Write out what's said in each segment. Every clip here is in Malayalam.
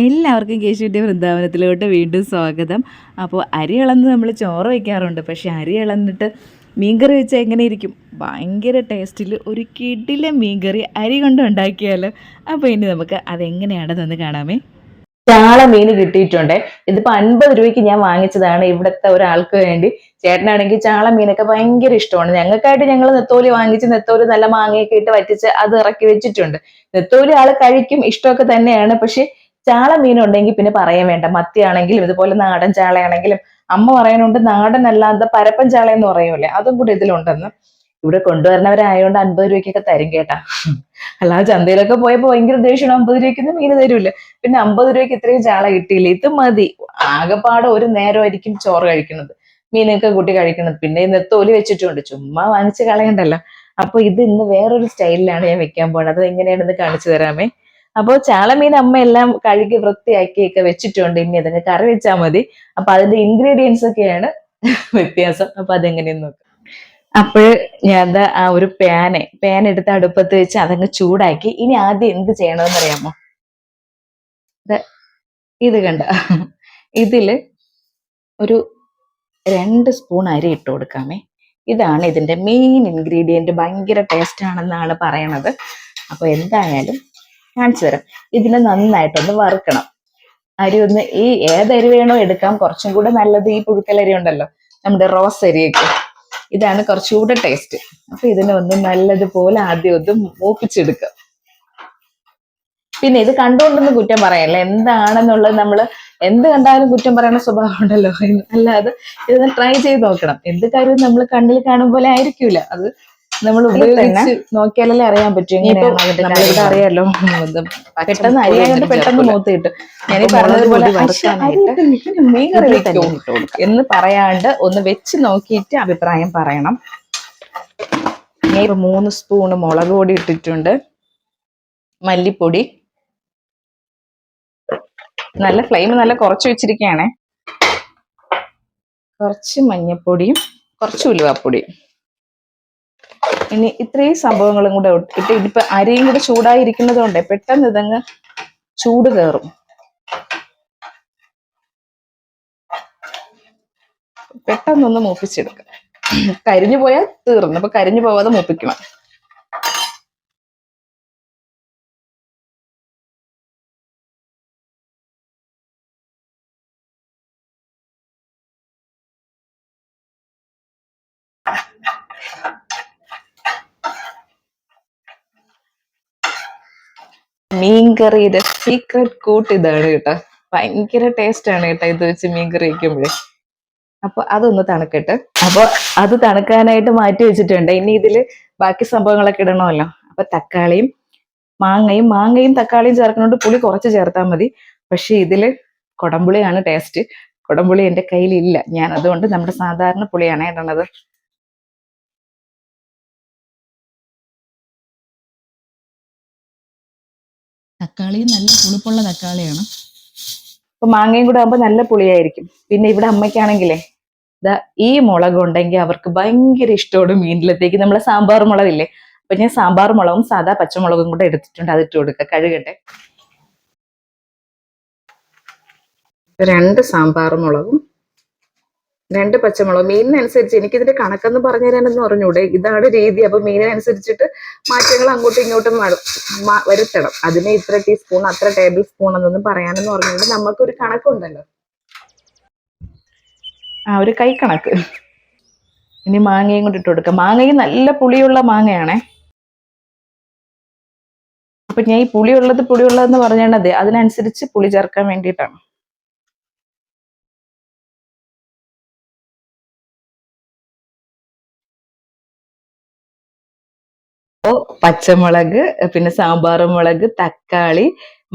എല്ലാവർക്കും കേശുവിന്റെ വൃന്ദാവനത്തിലോട്ട് വീണ്ടും സ്വാഗതം. അപ്പോൾ അരി ഇളന്ന് നമ്മൾ ചോറ് വയ്ക്കാറുണ്ട്. പക്ഷേ അരി ഇളന്നിട്ട് മീൻകറി വെച്ചാൽ എങ്ങനെ ഇരിക്കും? ഭയങ്കര ടേസ്റ്റിൽ ഒരു കിടില മീൻകറി അരി കൊണ്ട് ഉണ്ടാക്കിയാലോ? അപ്പോൾ ഇനി നമുക്ക് അതെങ്ങനെയാണെന്നൊന്ന് കാണാമേ. ചാള മീൻ കിട്ടിയിട്ടുണ്ട്. ഇതിപ്പോ അൻപത് രൂപയ്ക്ക് ഞാൻ വാങ്ങിച്ചതാണ് ഇവിടുത്തെ ഒരാൾക്ക് വേണ്ടി. ചേട്ടനാണെങ്കിൽ ചാള മീനൊക്കെ ഭയങ്കര ഇഷ്ടമാണ്. ഞങ്ങൾക്കായിട്ട് ഞങ്ങൾ നെത്തോലി വാങ്ങിച്ച് നെത്തോലി നല്ല മാങ്ങയൊക്കെ ഇട്ട് വറ്റിച്ച് അത് ഇറക്കി വെച്ചിട്ടുണ്ട്. നെത്തോലി ആൾ കഴിക്കും ഇഷ്ടമൊക്കെ തന്നെയാണ്. പക്ഷെ ചാള മീൻ ഉണ്ടെങ്കിൽ പിന്നെ പറയാൻ വേണ്ട. മത്തിയാണെങ്കിലും ഇതുപോലെ നാടൻ ചാളയാണെങ്കിലും അമ്മ പറയാനുണ്ട് നാടൻ അല്ലാതെ പരപ്പൻ ചാള എന്ന് പറയൂലേ? അതും കൂടി ഇതിലുണ്ടെന്ന്. ഇവിടെ കൊണ്ടുവരണവരായതുകൊണ്ട് അൻപത് രൂപയ്ക്കൊക്കെ തരും കേട്ടാ. അല്ലാതെ ചന്തയിലൊക്കെ പോയപ്പോ ഭയങ്കര ദേഷ്യമാണ് അമ്പത് രൂപയ്ക്കൊന്നും മീന് തരൂല. പിന്നെ അമ്പത് രൂപയ്ക്ക് ഇത്രയും ചാള കിട്ടിയില്ല? ഇത് മതി. ആകെപ്പാടെ ഒരു നേരമായിരിക്കും ചോറ് കഴിക്കുന്നത്. മീനൊക്കെ കൂട്ടി കഴിക്കുന്നത്. പിന്നെ ഇന്ന് തൊലി വെച്ചിട്ടുണ്ട്. ചുമ്മാ വാങ്ങിച്ച് കളയണ്ടല്ലോ. അപ്പൊ ഇത് ഇന്ന് വേറൊരു സ്റ്റൈലിലാണ് ഞാൻ വെക്കാൻ പോകുന്നത് അത് എങ്ങനെയാണെന്ന് കാണിച്ചു തരാമേ. അപ്പോൾ ചാളമീൻ അമ്മ എല്ലാം കഴുകി വൃത്തിയാക്കിയൊക്കെ വെച്ചിട്ടുണ്ട്. ഇനി അതിന് കറി വെച്ചാൽ മതി. അപ്പൊ അതിന്റെ ഇൻഗ്രീഡിയൻസ് ഒക്കെയാണ് വ്യത്യാസം. അപ്പൊ അതെങ്ങനെയെന്ന് നോക്കാം. അപ്പോൾ ഞാൻ ആ ഒരു പാന് പാൻ എടുത്ത് അടുപ്പത്ത് വെച്ച് അതങ്ങ് ചൂടാക്കി. ഇനി ആദ്യം എന്ത് ചെയ്യണമെന്ന് അറിയാമോ? ഇത് കണ്ട. ഇതിൽ ഒരു രണ്ട് സ്പൂൺ അരി ഇട്ട് കൊടുക്കാമേ. ഇതാണ് ഇതിന്റെ മെയിൻ ഇൻഗ്രീഡിയന്റ് ഭയങ്കര ടേസ്റ്റ് ആണെന്നാണ് പറയണത്. അപ്പൊ എന്തായാലും കാണിച്ചു തരാം. ഇതിനെ നന്നായിട്ടൊന്ന് വറുക്കണം. അരി ഒന്ന് ഈ ഏതരി വേണോ എടുക്കാം. കുറച്ചും കൂടെ നല്ലത് ഈ പുഴുക്കലരി ഉണ്ടല്ലോ. നമ്മുടെ റോസ് അരിയൊക്കെ. ഇതാണ് കുറച്ചുകൂടെ ടേസ്റ്റ് അപ്പൊ ഇതിനെ ഒന്ന് നല്ലതുപോലെ ആദ്യം ഒന്ന് മൂപ്പിച്ചെടുക്കുക പിന്നെ ഇത് കണ്ടുകൊണ്ടൊന്നും കുറ്റം പറയല്ല? എന്താണെന്നുള്ളത് നമ്മൾ എന്ത് കണ്ടാലും കുറ്റം പറയണ സ്വഭാവം ഉണ്ടല്ലോ. അല്ലാതെ ഇതൊന്ന് ട്രൈ ചെയ്ത് നോക്കണം. എന്ത് കാര്യവും നമ്മൾ കണ്ണിൽ കാണും പോലെ ആയിരിക്കൂല. അത് നമ്മൾ ഉപയോഗിച്ച് നോക്കിയാലല്ലേ അറിയാൻ പറ്റും നമ്മളിവിടെ അറിയാലോ. പെട്ടെന്ന് അരിയായോണ്ട് പെട്ടെന്ന് മൂത്ത് കിട്ടും. ഞാൻ പറഞ്ഞതുപോലെ "അശ്ശ, അരിയൊക്കെ ഇങ്ങനെ മീൻ കറി എന്ന് പറയാണ്ട് ഒന്ന് വെച്ച് നോക്കിയിട്ട് അഭിപ്രായം പറയണം. ഞാൻ മൂന്ന് സ്പൂണ് മുളക് പൊടി ഇട്ടിട്ടുണ്ട്. മല്ലിപ്പൊടി. നല്ല ഫ്ലെയിം നല്ല കുറച്ച് വെച്ചിരിക്കുകയാണേ. കുറച്ച് മഞ്ഞപ്പൊടിയും കുറച്ച് ഉലുവാപ്പൊടിയും. ഇനി ഇത്രയും സംഭവങ്ങളും കൂടെ ഇട്ട് ഇതിപ്പോ അരിയും കൂടെ ചൂടായിരിക്കുന്നത് കൊണ്ട് പെട്ടെന്ന് ഇതങ്ങ് ചൂട് കയറും പെട്ടെന്നൊന്ന് മൂപ്പിച്ചെടുക്കാം. കരിഞ്ഞു പോയാൽ തീർന്നു. അപ്പൊ കരിഞ്ഞു പോവാതെ മൂപ്പിക്കണം. മീൻകറിയുടെ സീക്രട്ട് കൂട്ട് ഇതാണ് കേട്ടോ. ഭയങ്കര ടേസ്റ്റ് ആണ് കേട്ടോ ഇത് വെച്ച് മീൻകറി വയ്ക്കുമ്പോഴേ അപ്പൊ അതൊന്ന് തണുക്കട്ടെ. അപ്പൊ അത് തണുക്കാനായിട്ട് മാറ്റി വെച്ചിട്ടുണ്ട്. ഇനി ഇതിൽ ബാക്കി സംഭവങ്ങളൊക്കെ ഇടണമല്ലോ. അപ്പൊ തക്കാളിയും മാങ്ങയും മാങ്ങയും തക്കാളിയും ചേർക്കുന്നതുകൊണ്ട് പുളി കുറച്ച് ചേർത്താൽ മതി. പക്ഷെ ഇതിൽ കുടംപുളിയാണ് ടേസ്റ്റ് കുടംപുളി എന്റെ കയ്യിലില്ല. ഞാൻ അതുകൊണ്ട് നമ്മുടെ സാധാരണ പുളിയാണ് ഇടണത്. തക്കാളി നല്ല പുളിപ്പുള്ള തക്കാളിയാണ്. അപ്പൊ മാങ്ങയും കൂടെ ആകുമ്പോൾ നല്ല പുളിയായിരിക്കും. പിന്നെ ഇവിടെ അമ്മയ്ക്കാണെങ്കിലേ ദാ ഈ മുളക് ഉണ്ടെങ്കിൽ അവർക്ക് ഭയങ്കര ഇഷ്ടമാണ് മീനിലത്തേക്ക്. നമ്മളെ സാമ്പാർ മുളകില്ലേ അപ്പൊ ഞാൻ സാമ്പാർ മുളകും സാധാ പച്ചമുളകും കൂടെ എടുത്തിട്ടുണ്ട്. ഇട്ട് കൊടുക്ക. കഴുകട്ടെ. രണ്ട് സാമ്പാർ മുളകും രണ്ട് പച്ചമുളക് മീനിനനുസരിച്ച് എനിക്കിതിന്റെ കണക്കെന്ന് പറഞ്ഞു തരാനെന്ന് പറഞ്ഞൂടെ. ഇതാണ് രീതി. അപ്പൊ മീനിനനുസരിച്ചിട്ട് മാറ്റങ്ങൾ അങ്ങോട്ടും ഇങ്ങോട്ടും വരുത്തണം. അതിന് ഇത്ര ടീസ്പൂൺ അത്ര ടേബിൾ സ്പൂൺ എന്നൊന്നും പറയാനെന്ന് പറഞ്ഞുകൊണ്ട് നമുക്കൊരു കണക്കുണ്ടല്ലോ. ആ ഒരു കൈ കണക്ക്. ഇനി മാങ്ങയും കൊണ്ട് ഇട്ട് കൊടുക്കാം. മാങ്ങയും നല്ല പുളിയുള്ള മാങ്ങയാണേ. അപ്പൊ ഞാൻ ഈ പുളിയുള്ളത് പുളിയുള്ളതെന്ന് പറഞ്ഞതേ അതിനനുസരിച്ച് പുളി ചേർക്കാൻ വേണ്ടിയിട്ടാണ്. ഓ പച്ചമുളക് പിന്നെ സാമ്പാർ മുളക് തക്കാളി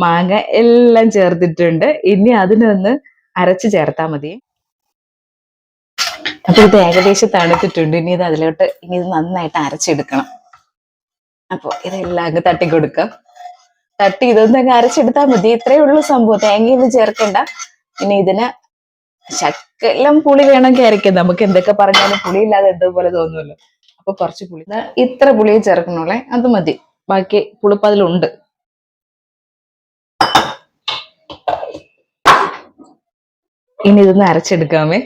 മാങ്ങ എല്ലാം ചേർത്തിട്ടുണ്ട്. ഇനി അതിനൊന്ന് അരച്ച് ചേർത്താൽ മതി. അപ്പൊ ഇത് ഏകദേശം തണുത്തിട്ടുണ്ട്. ഇനി ഇത് അതിലോട്ട് ഇനി ഇത് നന്നായിട്ട് അരച്ചെടുക്കണം. അപ്പൊ ഇതെല്ലാം അങ്ങ് തട്ടി കൊടുക്കാം തട്ടി ഇതൊന്നും അങ്ങ് അരച്ചെടുത്താൽ മതി. ഇത്രയേ ഉള്ളൂ സംഭവം. തേങ്ങയൊന്നും ചേർക്കണ്ട. ഇനി ഇതിന് ശക്കെല്ലാം പുളി വേണമെങ്കിൽ അരയ്ക്കാം നമുക്ക് എന്തൊക്കെ പറഞ്ഞാലും പുളി ഇല്ലാതെ എന്തോ പോലെ തോന്നുമല്ലോ. ഇപ്പൊ കുറച്ച് പുളി. ഇത്ര പുളിയെ ചേർക്കണോളെ അത് മതി. ബാക്കി പുളിപ്പ് അതിലുണ്ട്. ഇനി ഇതൊന്ന് അരച്ചെടുക്കാമേ.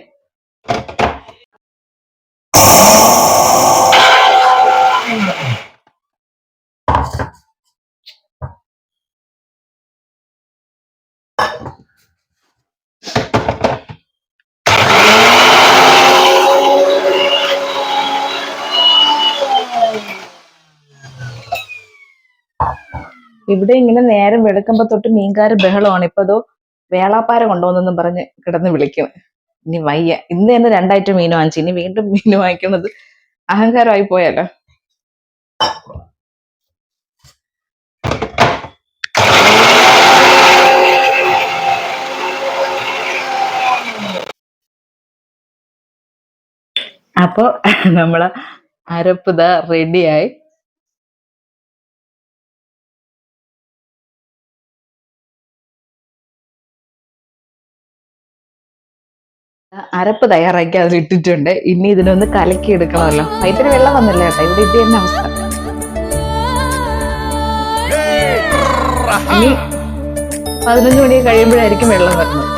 ഇവിടെ ഇങ്ങനെ നേരം വെളുക്കുമ്പോ തൊട്ട് മീൻകാര് ബഹളമാണ്. ഇപ്പൊ അതോ വേളാപ്പാര കൊണ്ടുവന്നെന്നും പറഞ്ഞ് കിടന്ന് വിളിക്കും. ഇനി വയ്യ. ഇന്ന് തന്നെ രണ്ടായിട്ട് മീൻ വാങ്ങിച്ചു. ഇനി വീണ്ടും മീൻ വാങ്ങിക്കുന്നത് അഹങ്കാരമായി പോയല്ലോ അപ്പോൾ നമ്മളെ അരപ്പ് റെഡിയായി അരപ്പ് തയ്യാറാക്കി അതിൽ ഇട്ടിട്ടുണ്ട്. ഇനി ഇതിനൊന്ന് കലക്കി എടുക്കണമല്ലോ. വൈദ്യുതി വെള്ളം വന്നില്ല കേട്ടോ. ഇവിടെ ഇത് തന്നെ അവസ്ഥ. ഇനി പതിനഞ്ച് മണി കഴിയുമ്പോഴായിരിക്കും വെള്ളം വരുന്നത്.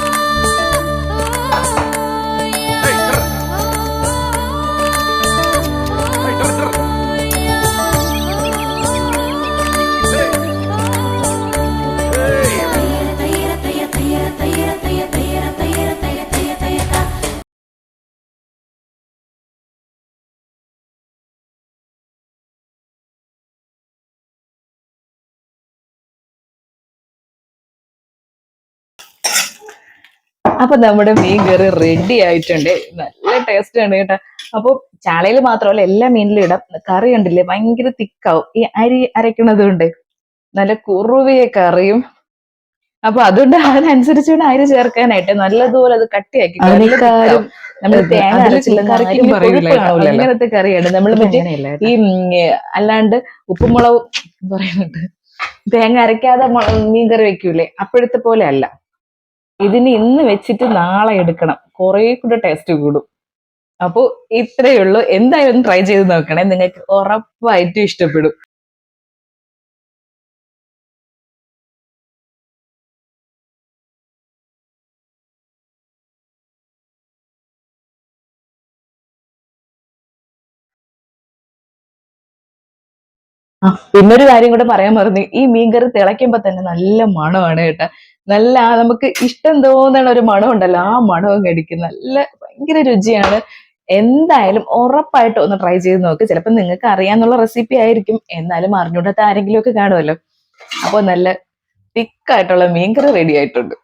അപ്പൊ നമ്മുടെ മീൻ കറി റെഡി ആയിട്ടുണ്ട്. നല്ല ടേസ്റ്റ് ആണ് കേട്ടോ. അപ്പൊ ചാളയിൽ മാത്രമല്ല എല്ലാ മീനിലും ഇടാം. കറി ഉണ്ടല്ലേ ഭയങ്കര തിക്കാവും. ഈ അരി അരക്കണത് കൊണ്ട് നല്ല കുറുവിയ കറിയും. അപ്പൊ അതുകൊണ്ട് അതിനനുസരിച്ച് വേണം അരി ചേർക്കാനായിട്ട് നല്ലതുപോലെ അത് കട്ടിയാക്കി. ഇങ്ങനത്തെ നമ്മൾ തേങ്ങ അരച്ചില്ല. അങ്ങനത്തെ കറിയാണ്. നമ്മൾ മറ്റേ ഈ അല്ലാണ്ട് ഉപ്പുമുളക് പറയുന്നുണ്ട്. തേങ്ങ അരയ്ക്കാതെ മീൻ കറി വെക്കൂലേ? അപ്പോഴത്തെ പോലെ അല്ല. ഇതിന് ഇന്ന് വെച്ചിട്ട് നാളെ എടുക്കണം. കുറെ കൂടെ ടേസ്റ്റ് കൂടും. അപ്പോൾ ഇത്രയേ ഉള്ളൂ. എന്തായാലും ട്രൈ ചെയ്ത് നോക്കണേ. നിങ്ങൾക്ക് ഉറപ്പായിട്ടും ഇഷ്ടപ്പെടും. പിന്നൊരു കാര്യം കൂടെ പറയാൻ മറന്നു. ഈ മീൻകറി തിളയ്ക്കുമ്പോ തന്നെ നല്ല മണമാണ് കേട്ടാ. നല്ല നമുക്ക് ഇഷ്ടം തോന്നുന്ന ഒരു മണം ഉണ്ടല്ലോ ആ മണവും കടിക്കും നല്ല ഭയങ്കര രുചിയാണ്. എന്തായാലും ഉറപ്പായിട്ട് ഒന്ന് ട്രൈ ചെയ്ത് നോക്ക്. ചിലപ്പോൾ നിങ്ങൾക്ക് അറിയാന്നുള്ള റെസിപ്പി ആയിരിക്കും. എന്നാലും അറിഞ്ഞൂടാത്ത ആരെങ്കിലും ഒക്കെ കാണുമല്ലോ. അപ്പോൾ നല്ല തിക്കായിട്ടുള്ള മീൻകറി റെഡി ആയിട്ടുണ്ട്.